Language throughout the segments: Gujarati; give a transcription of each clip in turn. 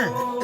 Oh.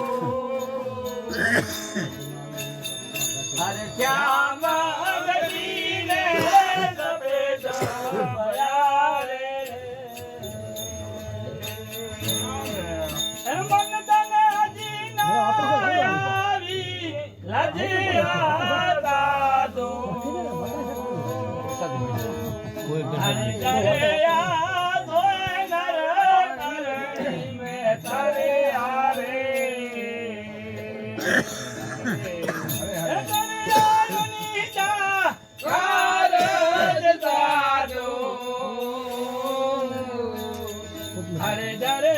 Hare Hare Hare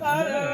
Hare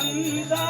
감在.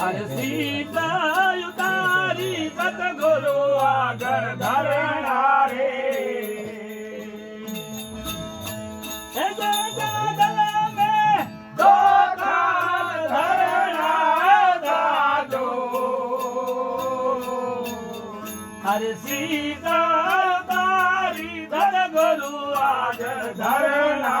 સીતાયુ તારી પત ગોરો આગળ ધરણા રે હરે સીતા તારી ધર ગોરુ આગળ ધરણા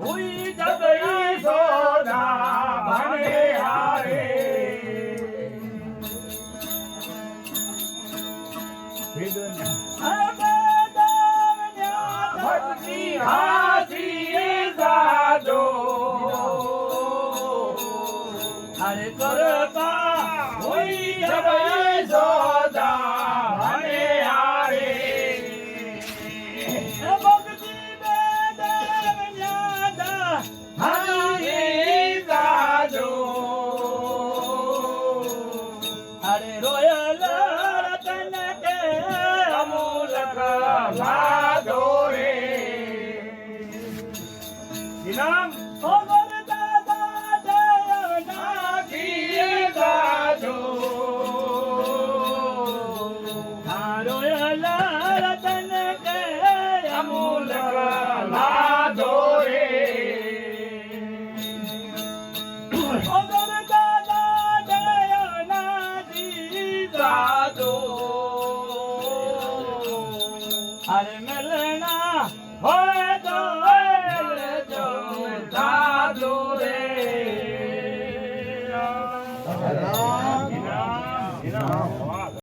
હુઈ જગઈ સોધા ભણે હારે. ભેગના कादो हर में